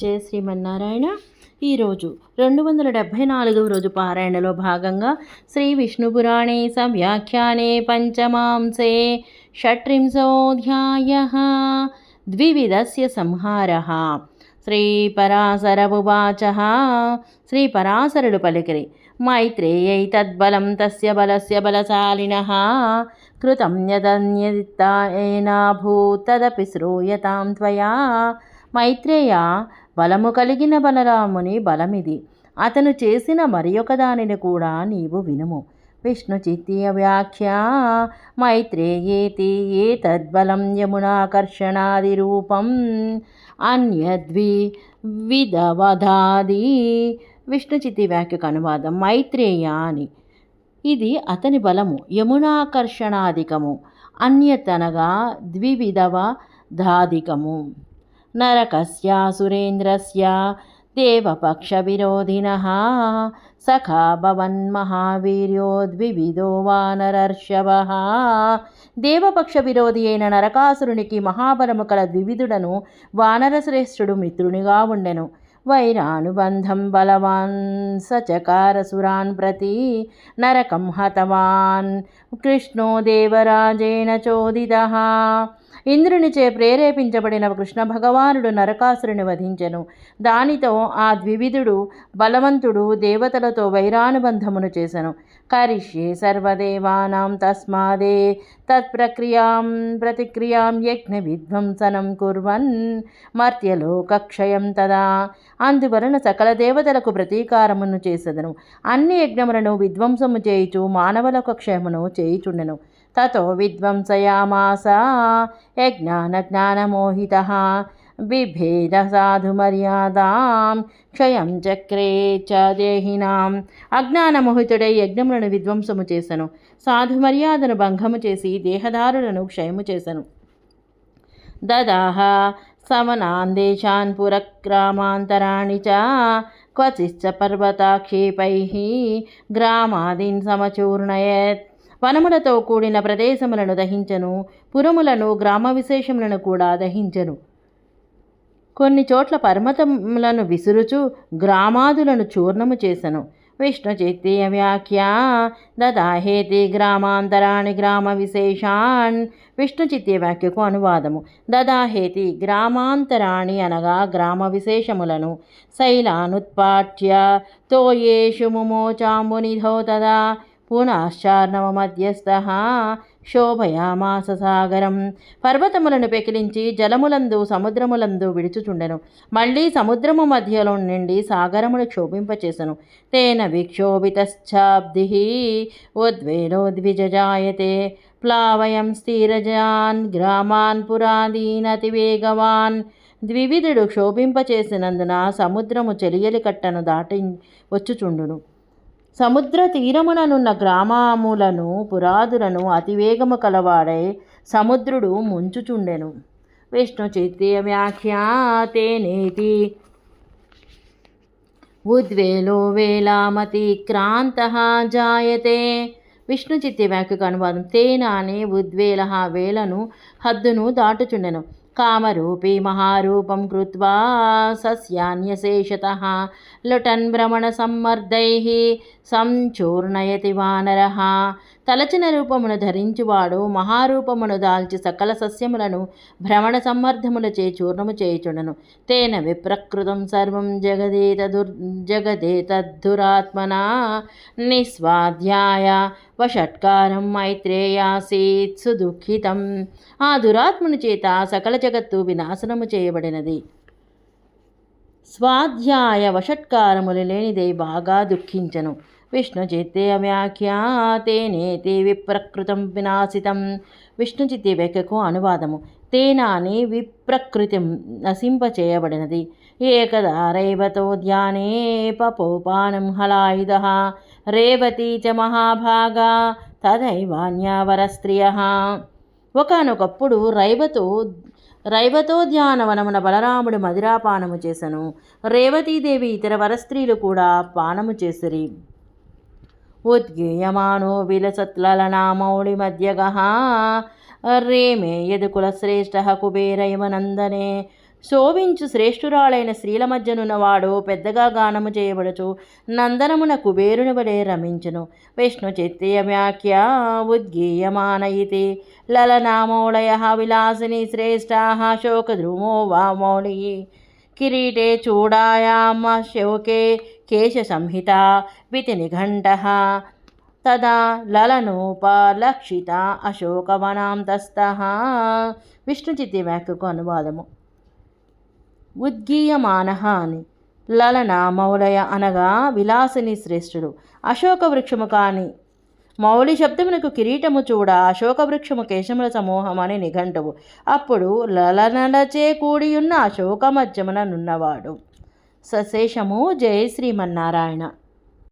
జయ శ్రీమన్నారాయణ. ఈరోజు రెండు వందల డెబ్భై నాలుగవ రోజు పారాయణలో భాగంగా శ్రీ విష్ణు పురాణే సంవ్యాఖ్యానే పంచమాంసే షట్రింశోధ్యాయ ద్వివిధస్య సంహారः. శ్రీపరాశరమువాచ శ్రీపరాశరుడు పలికిరి మైత్రేయై తద్బలం తస్య బలస్య బలశాలిన. కృతం యదన్యదిత్తాయేనాభూత్ తదపి శ్రూయతాం త్వయా. మైత్రేయ బలము కలిగిన బలరాముని బలమిది. అతను చేసిన మరి ఒక దానిని కూడా నీవు వినుము. విష్ణు చిత్తీయ వ్యాఖ్య మైత్రేయేతి ఏ తద్బలం యమునాకర్షణాది రూపం అన్యద్వి విధవధాది. విష్ణు చిత్తి వ్యాఖ్యకు అనువాదం మైత్రేయ అని ఇది అతని బలము యమునాకర్షణాధికము అన్యతనగా ద్వివిధవ ధాధికము నరకస్య సురేంద్రస్య దేవపక్షవిరోధినः సఖా భవన్మహావీర్యో ద్వివిధో వానరర్షభः దేవపక్ష విరోధి అయిన నరకాసురునికి మహాబలము కల ద్వివిధుడను వానరశ్రేష్ఠుడు మిత్రునిగా ఉండెను. వైరానుబంధం బలవాన్ సచకారసురాన్ ప్రతి నరకం హతవాన్ కృష్ణో దేవరాజేన చోదిత। ఇంద్రునిచే ప్రేరేపించబడిన కృష్ణ భగవానుడు నరకాసురుని వధించెను. దానితో ఆ ద్వివిధుడు బలవంతుడు దేవతలతో వైరానుబంధమును చేసెను. కరిష్యే సర్వదేవానాం తస్మాదే తత్ప్రక్రియాం ప్రతిక్రియాం యజ్ఞ విధ్వంసనం కుర్వన్ మర్త్యలోకక్షయం తదా. అందువలన సకల దేవతలకు ప్రతీకారమును చేసెదను. అన్ని యజ్ఞములను విధ్వంసము చేయుచు మానవులకు క్షయమును చేయుచుండెను. తతో విధ్వంసయామాస. యజ్ఞానజ్ఞానమోహిత. బిభేద సాధుమర్యాదాం. క్షయం చక్రే చ దేహినాం. అజ్ఞానమోహితుడై యజ్ఞములను విధ్వంసము చేశను సాధు మర్యాదను భంగము చేసి దేహదారులను క్షయము చేశను దదాహ. సమనాన్ దేశాన్ పురక్రామాంతరాణి చ. క్వచిశ్చ పర్వతాక్షేపై. గ్రామాదీన్ సమచూర్ణయత్. వనములతో కూడిన ప్రదేశములను దహించను పురములను గ్రామ విశేషములను కూడా దహించను. కొన్ని చోట్ల పర్వతములను విసురుచు గ్రామాదులను చూర్ణము చేసెను. విష్ణు వ్యాఖ్య దదాహేతి గ్రామాంతరాణి గ్రామ విశేషాన్. విష్ణు చిత్తీయ వ్యాఖ్యకు అనువాదము. దదాహేతి గ్రామాంతరాణి అనగా గ్రామ విశేషములను. శైలానుత్పాట్య తోయేషు ముమోచాంబునిధో తదా. పునశ్చార్ణవమధ్యస్థ శోభయామాస సాగరం. పర్వతములను పెకిలించి జలములందు సముద్రములందు విడుచుచుండెను. మళ్ళీ సముద్రము మధ్యలో నుండి సాగరమును క్షోభింపచేసెను. తేన విక్షోభితశ్చాబ్ది ఉద్వేలోద్విజాయతే ప్లావయం స్థిరజాన్ గ్రామాన్ పురాదీనతివేగవాన్ ద్వివిధుడు క్షోభింపచేసినందున సముద్రము చెలియలి కట్టను దాటి వచ్చుచుండును. సముద్ర తీరముననున్న గ్రామములను పురాదులను అతివేగము కలవాడై సముద్రుడు ముంచుచుండెను. విష్ణు చిత్తీయ వ్యాఖ్యాతేనేతి ఉద్వేలో వేలామతి క్రాంత జాయతే. విష్ణు చిత్తి వ్యాఖ్యకు అనువాదం తేనానే ఉద్వేల వేలను హద్దును దాటుచుండెను. కామరూపీ మహారూపం కృత్వా సస్యాన్యశేషత. లుటన్ భ్రమణ సమ్మర్దై సంచూర్ణయతి వానర. తలచిన రూపమును ధరించువాడు మహారూపమును దాల్చి సకల సస్యములను భ్రమణ సమ్మర్ధములచే చూర్ణము చేయుచుండను. తేన విప్రకృతం సర్వం జగదేత దుర్ జగదేతద్ధురాత్మనా నిస్వాధ్యాయ వషట్కారం మైత్రేయాసీత్ సుదుఃఖితం. ఆ దురాత్మను చేత సకల జగత్తు వినాశనము చేయబడినది. స్వాధ్యాయ వషట్కారములు లేనిదే బాగా దుఃఖించను. విష్ణుచిత్తే వ్యాఖ్యాతేనే వ్యాఖ్యాతేనేతి విప్రకృతం వినాశితం. విష్ణుచిత్తి చిత్తే అనువాదము. తేనాని విప్రకృతి నశింపచేయబడినది. ఏకదా రైవతో ధ్యానే పపోపానం హలాయుధ. రేవతి చ మహాభాగా తదైవాన్యావర స్త్రియ ఒకనొకప్పుడు రైవతో రైవతో ధ్యానవనమున బలరాముడు మదిరాపానము చేసెను. రేవతీదేవి ఇతర వరస్త్రీలు కూడా పానము చేసిరి. ఉద్గీయమానో విలసత్లలనామౌళిమధ్యగः రేమే యదుకులశ్రేష్ఠः కుబేరైవ నందనే శోభించు శ్రేష్ఠురాలైన స్త్రీల మధ్యనున్నవాడు పెద్దగా గానము చేయబడుచు నందనమున కుబేరుని వలె రమించును. విష్ణు చిత్తీయ వ్యాఖ్య ఉద్గీయమాన లలనామౌళయ విలాసిని శ్రేష్టా శోకద్రుమో వామౌళి. కిరీటే చూడాయామ శోకే కేశసంహిత వితి నిఘంట తదా లలనోపలక్షిత అశోకవనాంతస్థ విష్ణుచితి వ్యాఖ్యకు అనువాదము ఉద్గీయమాన అని లలన మౌలయ అనగా విలాసిని శ్రేష్ఠుడు అశోక వృక్షము కాని మౌలి శబ్దమునకు కిరీటము చూడ అశోక వృక్షము కేశముల సమూహం అని నిఘంటువు. అప్పుడు లలనలచే కూడియున్న అశోక మధ్యమున నున్నవాడు. సశేషము. జయ శ్రీమన్నారాయణ.